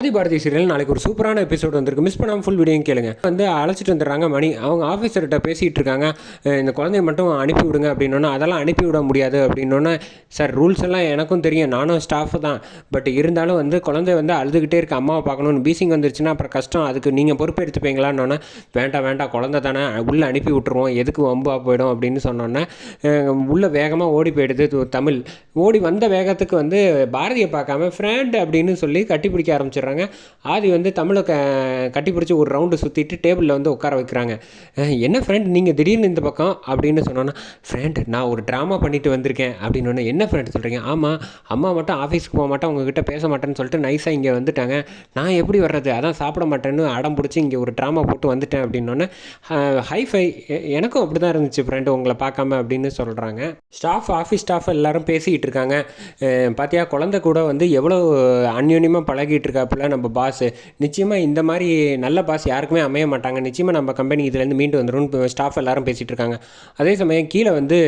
ஆதி Bharathi serial. நாளைக்கு ஒரு சூப்பரான எபிசோட் வந்திருக்கு. மிஸ் பண்ணாமல் ஃபுல் வீடியோ கேளுங்க. வந்து அழைச்சிட்டு வந்துடுறாங்க மணி. அவங்க ஆஃபீஸர்கிட்ட பேசிகிட்டு இருக்காங்க. இந்த குழந்தைய மட்டும் அனுப்பி விடுங்க அப்படின்னோன்னா அதெல்லாம் அனுப்பி விட முடியாது அப்படின்னோன்னே சார் ரூல்ஸ் எல்லாம் எனக்கும் தெரியும். நானும் ஸ்டாஃப் தான். பட் இருந்தாலும் வந்து குழந்தை வந்து அழுதுகிட்டே இருக்க. அம்மாவை பார்க்கணும்னு பீசிங் வந்துருச்சுன்னா அப்புறம் கஷ்டம். அதுக்கு நீங்கள் பொறுப்பு வேண்டாம் வேண்டாம். குழந்தை தானே. உள்ளே அனுப்பி விட்டுருவோம். எதுக்கு வம்பா போயிடும்? அப்படின்னு சொன்னோன்னே உள்ளே வேகமாக ஓடி போயிடுது தமிழ். ஓடி வந்த வேகத்துக்கு வந்து பாரதியை பார்க்காம ஃப்ரெண்ட் அப்படின்னு சொல்லி கட்டி பிடிக்க வச்சிடுறாங்க ஆதி வந்து தமிழை க கட்டி பிடிச்சி ஒரு ரவுண்டு சுற்றிட்டு டேபிளில் வந்து உட்கார வைக்கிறாங்க. என்ன ஃப்ரெண்ட் நீங்கள் திடீர்னு இந்த பக்கம் அப்படின்னு சொன்னோன்னா ஃப்ரெண்ட் நான் ஒரு ட்ராமா பண்ணிட்டு வந்திருக்கேன் அப்படின்னு என்ன ஃப்ரெண்ட் சொல்கிறீங்க ஆமாம் அம்மா மட்டும் ஆஃபீஸ்க்கு போக மாட்டேன் உங்ககிட்ட பேச மாட்டேன்னு சொல்லிட்டு நைஸாக இங்கே வந்துட்டாங்க. நான் எப்படி வர்றது? அதான் சாப்பிட மாட்டேன்னு அடம் பிடிச்சி இங்கே ஒரு ட்ராமா போட்டு வந்துட்டேன் அப்படின்னோடனே ஹைஃபை எனக்கும் அப்படி தான் இருந்துச்சு ஃப்ரெண்டு உங்களை பார்க்காம அப்படின்னு சொல்கிறாங்க ஸ்டாஃப் ஆஃபீஸ் ஸ்டாஃப் எல்லாரும் பேசிக்கிட்டு இருக்காங்க. பார்த்தியா குழந்தை கூட வந்து எவ்வளோ அந்யோன்யமாக பழகிட்டு இருக்கா இருக்காப்புல நம்ம பாஸ் நிச்சயமாக இந்த மாதிரி நல்ல பாஸ் யாருக்குமே அமைய மாட்டாங்க. நிச்சயமாக நம்ம கம்பெனி இதுலேருந்து மீண்டு வந்துடும் ஸ்டாஃப் எல்லாரும் பேசிகிட்டு இருக்காங்க. அதே சமயம் கீழே வந்து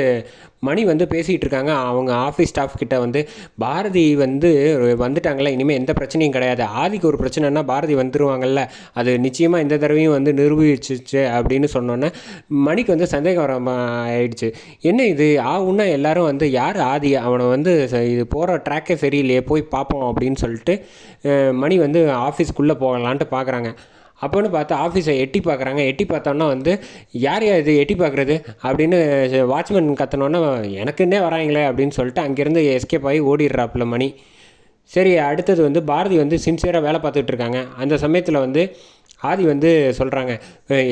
மணி வந்து பேசிகிட்டு இருக்காங்க. அவங்க ஆஃபீஸ் ஸ்டாஃப் கிட்ட வந்து பாரதி வந்து வந்துட்டாங்களே இனிமேல் எந்த பிரச்சனையும் கிடையாது. ஆதிக்கு ஒரு பிரச்சனைனா பாரதி வந்துடுவாங்கல்ல அது நிச்சயமாக இந்த தடவையும் வந்து நிரூபிச்சிச்சு அப்படின்னு சொன்னோன்னே மணிக்கு வந்து சந்தேகம் வர ஆயிடுச்சு. என்ன இது? ஆகுன்னா எல்லாரும் வந்து யார் ஆதி? அவனை வந்து இது போகிற ட்ராக்கே சரியில்லையே போய் பார்ப்போம் அப்படின்னு சொல்லிட்டு மணி வந்து ஆஃபீஸ்க்குள்ளே போகலான்ட்டு பார்க்குறாங்க. அப்போன்னு பார்த்தா ஆஃபீஸை எட்டி பார்க்குறாங்க. எட்டி பார்த்தோன்னா வந்து யார் யார் இது? எட்டி பார்க்குறது? அப்படின்னு வாட்ச்மேன் கத்தனோன்னா எனக்குன்னே வராங்களே அப்படின்னு சொல்லிட்டு அங்கேருந்து எஸ்கேப் ஆகி ஓடிடுறாப்புல மணி. சரி அடுத்தது வந்து பாரதி வந்து சின்சியராக வேலை பார்த்துட்டு இருக்காங்க. அந்த சமயத்தில் வந்து ஆதி வந்து சொல்கிறாங்க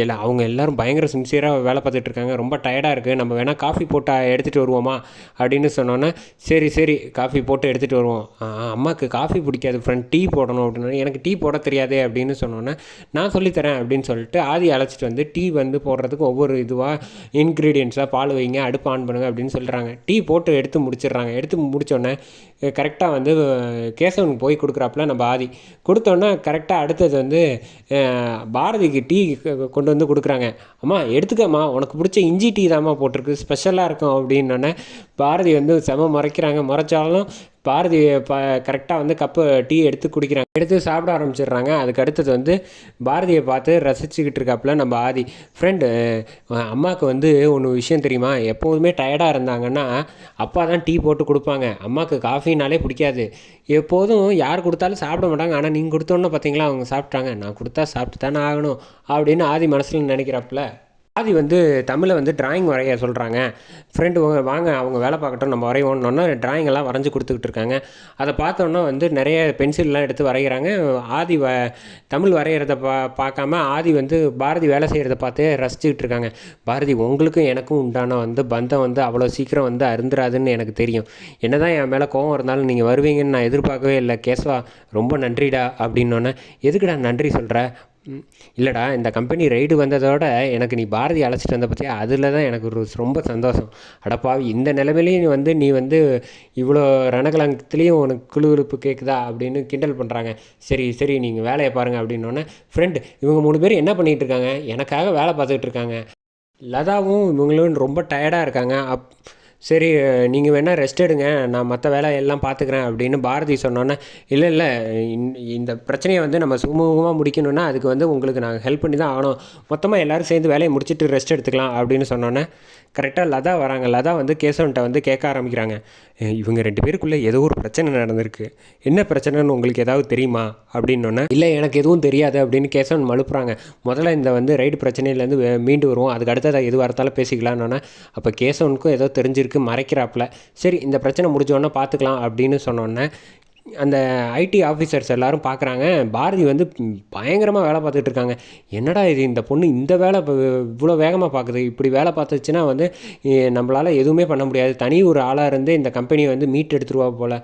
எல்லாம் அவங்க எல்லாரும் பயங்கர சின்சியராக வேலை பார்த்துட்டு இருக்காங்க. ரொம்ப டயர்டாக இருக்குது நம்ம வேணால் காஃபி போட்டு எடுத்துகிட்டு வருவோமா? அப்படின்னு சொன்னோன்னே சரி சரி காஃபி போட்டு எடுத்துகிட்டு வருவோம். அம்மாவுக்கு காஃபி பிடிக்காது. ஃப்ரெண்ட் டீ போடணும் அப்படின்னு. எனக்கு டீ போட தெரியாதே அப்படின்னு சொன்னோன்னே நான் சொல்லித்தரேன் அப்படின்னு சொல்லிட்டு ஆதி அழைச்சிட்டு வந்து டீ வந்து போடுறதுக்கு ஒவ்வொரு இதுவாக இன்க்ரீடியன்ஸாக பால் வைங்க அடுப்பு ஆன் பண்ணுங்க அப்படின்னு சொல்கிறாங்க டீ போட்டு எடுத்து முடிச்சிடுறாங்க. எடுத்து முடித்தோடனே கரெக்டாக வந்து கேசவனுக்கு போய் கொடுக்குறாப்புல நம்ம ஆதி. கொடுத்தோன்னே கரெக்டாக அடுத்தது வந்து பாரதிக்கு டீ கொண்டு வந்து கொடுக்குறாங்க. அம்மா எடுத்துக்கம்மா உனக்கு பிடிச்ச இஞ்சி டீ தாம்மா போட்டிருக்கு ஸ்பெஷலாக இருக்கும் அப்படின்னோடனே பாரதி வந்து செம மறைக்கிறாங்க. மறைச்சாலும் பாரதி ப கரெக்டாக வந்து கப்பு டீ எடுத்து குடிக்கிறாங்க. எடுத்து சாப்பிட ஆரம்பிச்சிடுறாங்க. அதுக்கு அடுத்தது வந்து பாரதியை பார்த்து ரசிச்சுக்கிட்டு இருக்காப்புல நம்ம ஆதி. ஃப்ரெண்டு அம்மாவுக்கு வந்து ஒன்று விஷயம் தெரியுமா? எப்போதுமே டயர்டாக இருந்தாங்கன்னா அப்பா தான் டீ போட்டு கொடுப்பாங்க. அம்மாவுக்கு காஃபினாலே பிடிக்காது. எப்போதும் யார் கொடுத்தாலும் சாப்பிட மாட்டாங்க. ஆனால் நீங்கள் கொடுத்தோன்னே பார்த்தீங்களா? அவங்க சாப்பிட்டாங்க. நான் கொடுத்தா சாப்பிட்டு தானே ஆகணும் அப்படின்னு ஆதி மனசில் நினைக்கிறாப்புல. ஆதி வந்து தமிழை வந்து டிராயிங் வரைய சொல்கிறாங்க ஃப்ரெண்டு வாங்க அவங்க வேலை பார்க்கட்டும் நம்ம வரைவோன்னொன்னே டிராயிங் எல்லாம் வரைஞ்சி கொடுத்துக்கிட்டு இருக்காங்க. அதை பார்த்தோன்னே வந்து நிறைய பென்சில்லாம் எடுத்து வரைகிறாங்க. ஆதி வ தமிழ் வரைகிறத பா பார்க்காம ஆதி வந்து பாரதி வேலை செய்கிறத பார்த்து ரசிச்சுக்கிட்டு இருக்காங்க. பாரதி உங்களுக்கும் எனக்கும் உண்டான வந்து பந்தம் வந்து அவ்வளோ சீக்கிரம் வந்து அருந்துராதுன்னு எனக்கு தெரியும். என்னதான் என் மேலே கோவம் இருந்தாலும் நீங்கள் வருவீங்கன்னு நான் எதிர்பார்க்கவே இல்லை. கேசவா ரொம்ப நன்றிடா அப்படின்னோன்னே எதுக்குடா நன்றி சொல்கிற இல்லைடா இந்த கம்பெனி ரைடு வந்ததோட எனக்கு நீ பாரதி அழைச்சிட்டு வந்த பற்றியா அதில் தான் எனக்கு ஒரு ரொம்ப சந்தோஷம். அடப்பாவி இந்த நிலமையிலையும் நீ வந்து நீ வந்து இவ்வளோ ரணகலங்கத்துலேயும் உனக்கு குழுவிழுப்பு கேட்குதா அப்படின்னு கிண்டல் பண்ணுறாங்க சரி சரி நீங்கள் வேலையை பாருங்கள் அப்படின்னோடனே ஃப்ரெண்டு இவங்க மூணு பேர் என்ன பண்ணிகிட்டு இருக்காங்க? எனக்காக வேலை பார்த்துக்கிட்டு இருக்காங்க. லதாவும் இவங்களும் ரொம்ப டயர்டாக இருக்காங்க. அப் சரி நீங்கள் வேணால் ரெஸ்ட் எடுங்க நான் மற்ற வேலையெல்லாம் பார்த்துக்கிறேன் அப்படின்னு பாரதி சொன்னோன்னே இல்லை இல்லை இந்த பிரச்சனையை வந்து நம்ம சுமூகமாக முடிக்கணும்னா அதுக்கு வந்து உங்களுக்கு நாங்கள் ஹெல்ப் பண்ணி தான் ஆகணும். மொத்தமாக எல்லோரும் சேர்ந்து வேலையை முடிச்சுட்டு ரெஸ்ட் எடுத்துக்கலாம் அப்படின்னு சொன்னோன்னே கரெக்டாக லதா வராங்க. லதா வந்து கேசவன்ட்ட வந்து கேட்க ஆரம்பிக்கிறாங்க இவங்க ரெண்டு பேருக்குள்ளே ஏதோ ஒரு பிரச்சனை நடந்திருக்கு. என்ன பிரச்சனைன்னு உங்களுக்கு ஏதாவது தெரியுமா? அப்படின்னோன்னே இல்லை எனக்கு எதுவும் தெரியாது அப்படின்னு கேசவன் மழுப்புறாங்க. முதல்ல இந்த வந்து ரைடு பிரச்சனையிலேருந்து மீண்டு வருவோம். அதுக்கு அடுத்ததாக எதுவாக இருந்தாலும் பேசிக்கலான்னொன்னே அப்போ கேசவனுக்கும் ஏதோ தெரிஞ்சிருக்கு. மறைக்கிறாப்புல. சரி இந்த பிரச்சனை முடிஞ்சோடனே பார்த்துக்கலாம் அப்படின்னு சொன்னோன்னே அந்த ஐடி ஆஃபீஸர்ஸ் எல்லோரும் பார்க்குறாங்க பாரதி வந்து பயங்கரமாக வேலை பார்த்துட்டு இருக்காங்க. என்னடா இது இந்த பொண்ணு இந்த வேலை இவ்வளோ வேகமாக பார்க்குது இப்படி வேலை பார்த்துச்சுன்னா வந்து நம்மளால் எதுவுமே பண்ண முடியாது. தனி ஒரு ஆளாக இருந்து இந்த கம்பெனியை வந்து மீட் எடுத்துருவா போல்.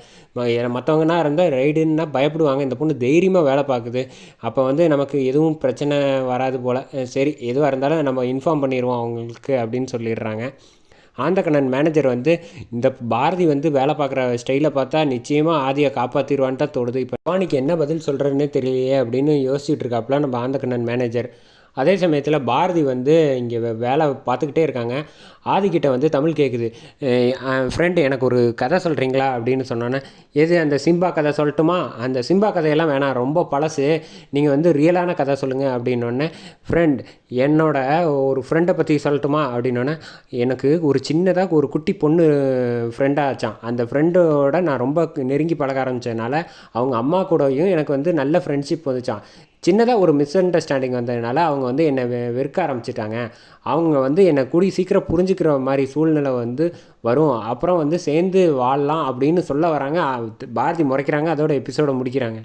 மற்றவங்கன்னா இருந்தால் ரைடுன்னா பயப்படுவாங்க. இந்த பொண்ணு தைரியமாக வேலை பார்க்குது அப்போ வந்து நமக்கு எதுவும் பிரச்சனை வராது போல். சரி எதுவாக இருந்தாலும் நம்ம இன்ஃபார்ம் பண்ணிடுவோம் அவங்களுக்கு அப்படின்னு சொல்லிடுறாங்க. ஆந்தகண்ணன் மேனேஜர் வந்து இந்த பாரதி வந்து வேலை பார்க்குற ஸ்டைலை பார்த்தா நிச்சயமாக ஆதியை காப்பாற்றிடுவான்னு தான் தோணுது. இப்போ பவானிக்கு என்ன பதில் சொல்கிறேன்னே தெரியலையே அப்படின்னு யோசிச்சுட்டு இருக்காப்புல நம்ம ஆந்தகண்ணன் மேனேஜர் அதே சமயத்தில் பாரதி வந்து இங்கே வேலை பார்த்துக்கிட்டே இருக்காங்க. ஆதிக்கிட்ட வந்து தமிழ் கேட்குது ஃப்ரெண்டு எனக்கு ஒரு கதை சொல்கிறீங்களா அப்படின்னு சொன்னோன்னே எது அந்த சிம்பா கதை சொல்லட்டுமா? அந்த சிம்பா கதையெல்லாம் வேணாம். ரொம்ப பழசு. நீங்கள் வந்து ரியலான கதை சொல்லுங்கள் அப்படின்னோடனே ஃப்ரெண்ட் என்னோட ஒரு ஃப்ரெண்டை பற்றி சொல்லட்டுமா? அப்படின்னோடனே எனக்கு ஒரு சின்னதாக ஒரு குட்டி பொண்ணு ஃப்ரெண்டாக ஆச்சான் அந்த ஃப்ரெண்டோட நான் ரொம்ப நெருங்கி பழக ஆரம்பித்ததுனால அவங்க அம்மா கூடயும் எனக்கு வந்து நல்ல ஃப்ரெண்ட்ஷிப் வந்துச்சான் சின்னதாக ஒரு மிஸ் அண்டர்ஸ்டாண்டிங் வந்ததுனால அவங்க வந்து என்னை வெ வெறுக்க ஆரம்பிச்சிட்டாங்க. அவங்க வந்து என்னை கூடி சீக்கிரம் புரிஞ்சுக்கிற மாதிரி சூழ்நிலை வந்து வரும். அப்புறம் வந்து சேர்ந்து வாழலாம் அப்படின்னு சொல்ல வராங்க. பாரதி முறைக்கிறாங்க. அதோட எபிசோடை முடிக்கிறாங்க.